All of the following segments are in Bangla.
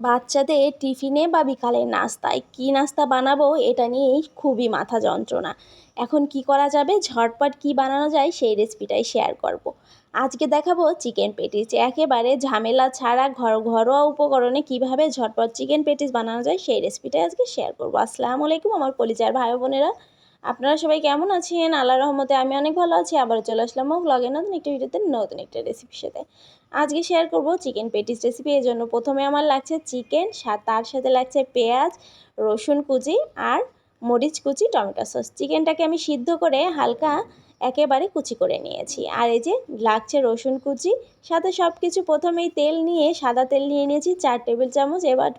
বাচ্চাদের টিফিনে বা বিকালের নাস্তায় কী নাস্তা বানাবো এটা নিয়েই খুবই মাথা যন্ত্রণা। এখন কি করা যাবে, ঝটপট কি বানানো যায় সেই রেসিপিটাই শেয়ার করব। আজকে দেখাবো চিকেন পেটিস একেবারে ঝামেলা ছাড়া ঘর ঘরোয়া উপকরণে কীভাবে ঝটপট চিকেন পেটিস বানানো যায় সেই রেসিপিটাই আজকে শেয়ার করব। আসসালামু আলাইকুম আমার পরিচয় ভাই বোনেরা। আপনারা সবাই কেমন আছেন? আল্লাহ রহমতে আমি অনেক ভালো আছি। আবার চলে আসলাম ব্লগে নতুন একটা ভিডিওতে নতুন একটা রেসিপির সাথে। আজকে শেয়ার করব চিকেন পেটিস রেসিপি এর জন্য। প্রথমে আমার লাগছে চিকেন তার সাথে লাগছে পেঁয়াজ, রসুন কুচি আর মরিচ কুচি, টমেটো সস চিকেনটাকে আমি সিদ্ধ করে হালকা একেবারে কুচি করে নিয়েছি। আর এই যে লাগছে রসুন কুচি, সাথে সব কিছু প্রথমেই তেল নিয়ে, সাদা তেল নিয়ে নিয়েছি, চার টেবিল চামচ। এবার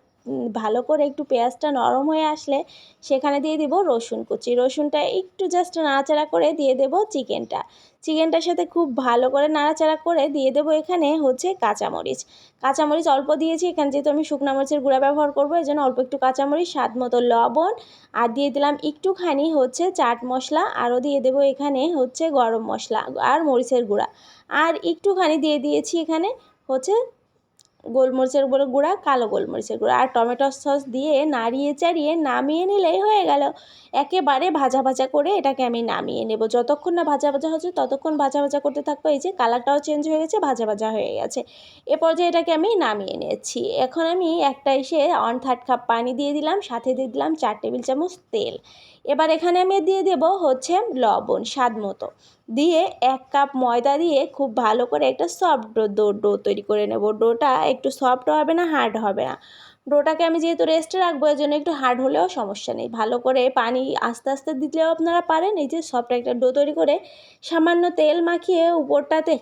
ভালো করে একটু পেঁয়াজটা নরম হয়ে আসলে সেখানে দিয়ে দিব রসুন কুচি। রসুনটা একটু জাস্ট নাড়াচাড়া করে দিয়ে দেব চিকেনটা। চিকেনটার সাথে খুব ভালো করে নাড়াচাড়া করে দিয়ে দেবো এখানে হচ্ছে কাঁচামরিচ। কাঁচামরিচ অল্প দিয়েছি, এখানে যেহেতু আমি শুকনা মরিচের গুঁড়া ব্যবহার করব এই জন্য অল্প একটু কাঁচামরিচ, স্বাদ মতো লবণ, আর দিয়ে দিলাম একটুখানি হচ্ছে চাট মশলা, আরও দিয়ে দেবো এখানে হচ্ছে গরম মশলা আর মরিচের গুঁড়া। আর একটুখানি দিয়ে দিয়েছি এখানে হচ্ছে গোলমরিচের গুঁড়ো, গুঁড়া, কালো গোলমরিচের গুঁড়ো। আর টমেটো সস দিয়ে নাড়িয়ে চাড়িয়ে নামিয়ে নিলেই হয়ে গেল। একেবারে ভাজা ভাজা করে এটাকে আমি নামিয়ে নেব। যতক্ষণ না ভাজা ভাজা হচ্ছে ততক্ষণ ভাজা ভাজা করতে থাকব। এই যে কালারটাও চেঞ্জ হয়ে গেছে, ভাজা ভাজা হয়ে গেছে। এ পর্যায়ে এটাকে আমি নামিয়ে নিয়েছি। এখন আমি একটা এসে ওয়ান থার্ড কাপ পানি দিয়ে দিলাম, সাথে দিয়ে দিলাম চার টেবিল চামচ তেল। এবার এখানে আমি দিয়ে দেব হচ্ছে লবণ, স্বাদ মতো। দিয়ে এক কাপ ময়দা দিয়ে খুব ভালো করে একটা সফট ডো ডো তৈরি করে নেব। ডোটা একটু সফট হবে না হার্ড হবে না। ডোটাকে আমি যেহেতু রেস্টে রাখব, এর জন্য একটু হার্ড হলেও সমস্যা নেই। ভালো করে পানি আস্তে আস্তে দিলেও আপনারা পারেন। এই যে সফট একটা ডো তৈরি করে সামান্য তেল মাখিয়ে উপরটাতে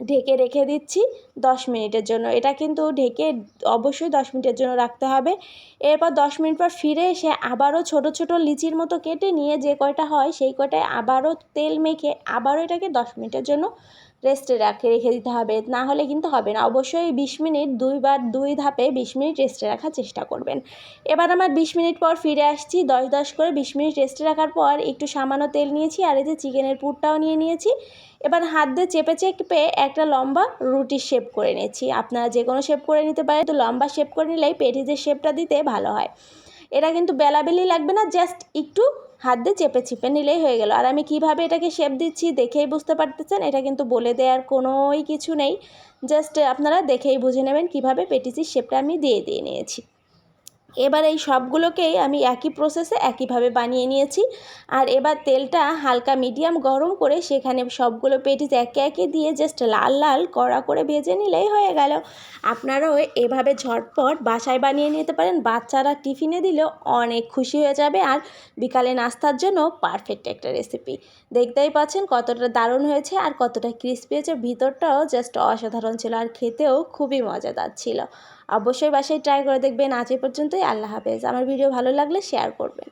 ঢেকে রেখে দিচ্ছি দশ মিনিটের জন্য। এটা কিন্তু ঢেকে অবশ্যই দশ মিনিটের জন্য রাখতে হবে। এরপর দশ মিনিট পর ফিরে এসে আবারও ছোট ছোট লিচির মতো কেটে নিয়ে যে কয়টা হয় সেই কয়টায় আবারও তেল মেখে আবারও এটাকে দশ মিনিটের জন্য রেস্টে রাখে, রেখে দিতে হবে। না হলে কিন্তু হবে না। অবশ্যই বিশ মিনিট দুইবার দুই ধাপে বিশ মিনিট রেস্টে রাখার চেষ্টা করবেন। এবার আমার বিশ মিনিট পর ফিরে আসছি। দশ দশ করে বিশ মিনিট রেস্টে রাখার পর একটু সামান্য তেল নিয়েছি আর এই যে চিকেনের পুরটাও নিয়ে নিয়েছি। এবার হাত দিয়ে চেপে চেপে একটা লম্বা রুটি শেপ করে নিয়েছি। আপনারা যে কোনো শেপ করে নিতে পারেন। তো লম্বা শেপ করে নিলেই পেটিজের শেপটা দিতে ভালো হয়। এটা কিন্তু বেলাবেলি লাগবে না জাস্ট একটু হাত দিয়ে চেপে চিপে নিলেই হয়ে গেল। আর আমি কীভাবে এটাকে শেপ দিচ্ছি দেখেই বুঝতে পারতেছেন? এটা কিন্তু বলে দেওয়ার কোনোই কিছু নেই। জাস্ট আপনারা দেখেই বুঝে নেবেন কীভাবে পেটিসির শেপটা আমি দিয়ে দিয়ে নিয়েছি। এবার এই সবগুলোকেই আমি একই প্রসেসে একইভাবে বানিয়ে নিয়েছি। আর এবার তেলটা হালকা মিডিয়াম গরম করে সেখানে সবগুলো পেটিস একে একে দিয়ে জাস্ট লাল লাল কড়া করে ভেজে নিলেই হয়ে গেল। আপনারাও এভাবে ঝটপট বাসায় বানিয়ে নিতে পারেন। বাচ্চারা টিফিনে দিলেও অনেক খুশি হয়ে যাবে আর বিকালে নাস্তার জন্য পারফেক্ট একটা রেসিপি দেখতেই পাচ্ছেন কতটা দারুণ হয়েছে আর কতটা ক্রিস্পি হয়েছে। ভিতরটাও জাস্ট অসাধারণ ছিল আর খেতেও খুবই মজাদার ছিল। অবশ্যই বাসায় ট্রাই করে দেখবেন। আজ এ পর্যন্তই। আল্লাহ হাফেজ। আমার ভিডিও ভালো লাগলে শেয়ার করবেন।